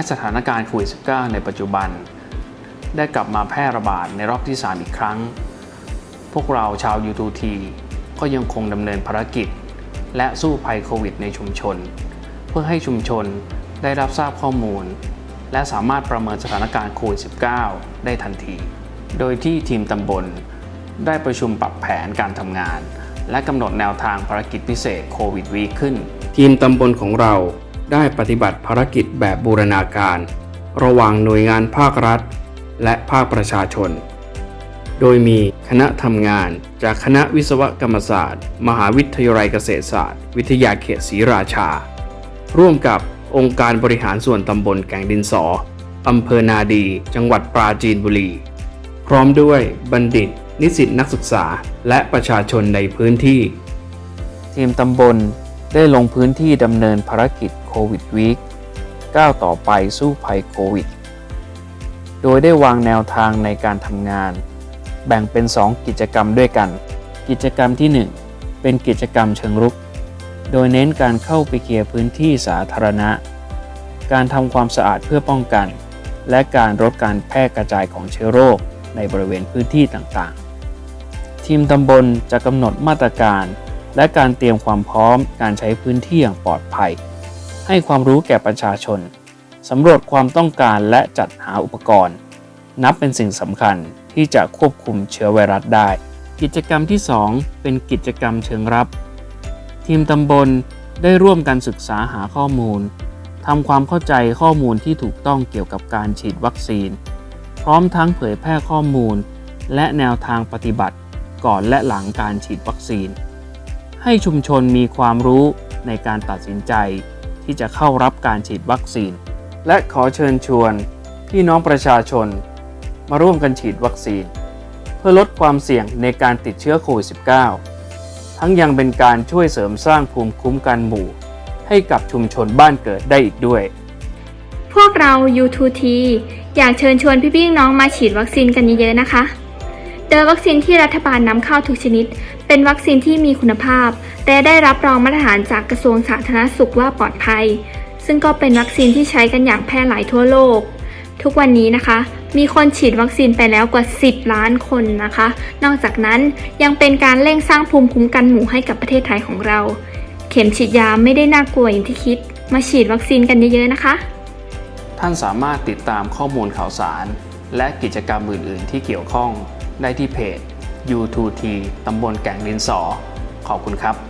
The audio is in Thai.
ให้สถานการณ์โควิด -19 ในปัจจุบัน ได้กลับมาแพร่ระบาดในรอบที่ 3 อีกครั้ง พวกเราชาว U2T ก็ยังคงดำเนินภารกิจ และสู้ภัยโควิดในชุมชน เพื่อให้ชุมชนได้รับทราบข้อมูล และสามารถประเมินสถานการณ์โควิด -19 ได้ทันที โดยที่ทีมตำบล ได้ประชุมปรับแผนการทำงาน และกำหนดแนวทางภารกิจพิเศษโควิดวีขึ้น ทีมตำบลของเรา ได้ปฏิบัติภารกิจแบบบูรณาการ ระหว่างหน่วยงานภาครัฐ และภาคประชาชน โดยมีคณะทำงานจากคณะวิศวกรรมศาสตร์ มหาวิทยาลัยเกษตรศาสตร์ วิทยาเขตศรีราชา ร่วมกับองค์การบริหารส่วนตำบลแก่งดินสออำเภอนาดี จังหวัดปราจีนบุรี พร้อมด้วยบัณฑิต นิสิตนักศึกษา และประชาชนในพื้นที่ ทีมตำบล ได้ลงพื้นที่ดำเนินภารกิจโควิดวีคก้าวต่อไปสู้ภัยโควิด โดยได้วางแนวทางในการทำงาน แบ่งเป็น 2 กิจกรรมด้วยกัน กิจกรรมที่ 1 เป็นกิจกรรมเชิงรุก โดยเน้นการเข้าไปเคลียร์พื้นที่สาธารณะ การทำความสะอาดเพื่อป้องกัน และการลดการแพร่กระจายของเชื้อโรคในบริเวณพื้นที่ต่างๆ ทีมตำบลจะกำหนดมาตรการ และการเตรียมความพร้อมการใช้พื้นที่อย่างปลอดภัย ให้ความรู้แก่ประชาชนสำรวจความต้องการและจัดหาอุปกรณ์ นับเป็นสิ่งสำคัญที่จะควบคุมเชื้อไวรัสได้ กิจกรรมที่ 2 เป็นกิจกรรมเชิงรับ ทีมตำบลได้ร่วมกันศึกษาหาข้อมูลทำความเข้าใจข้อมูลที่ถูกต้องเกี่ยวกับการฉีดวัคซีน พร้อมทั้งเผยแพร่ข้อมูล และแนวทางปฏิบัติ ก่อนและหลังการฉีดวัคซีน ให้ชุมชนมีความรู้ในการตัดสินใจที่จะเข้ารับการฉีดวัคซีน และขอเชิญชวน พี่น้องประชาชน มาร่วมกันฉีดวัคซีน เพื่อลดความเสี่ยงในการติดเชื้อโควิด -19 ทั้งยังเป็นการช่วยเสริมสร้างภูมิคุ้มกันหมู่ ให้กับชุมชนบ้านเกิดได้อีกด้วย พวกเรา U2T อยากเชิญชวนพี่ๆน้องมาฉีดวัคซีนกันเยอะๆนะคะ โดยวัคซีนที่รัฐบาลนำเข้าทุกชนิด เป็นวัคซีนที่มีคุณภาพ และได้รับรองมาตรฐานจากกระทรวงสาธารณสุขว่าปลอดภัย ซึ่งก็เป็นวัคซีนที่ใช้กันอย่างแพร่หลายทั่วโลก ทุกวันนี้นะคะ มีคนฉีดวัคซีนไปแล้วกว่า 10 ล้านคนนะคะ นอกจากนั้นยังเป็นการเร่งสร้างภูมิคุ้มกันหมู่ให้กับประเทศไทยของเรา เข็มฉีดยาไม่ได้น่ากลัวอย่างที่คิด มาฉีดวัคซีนกันเยอะๆนะคะ ท่านสามารถติดตามข้อมูลข่าวสาร และกิจกรรมอื่น ๆ ที่เกี่ยวข้อง ได้ที่เพจ U2T ตำบลแก่งดินสอ ขอบคุณครับ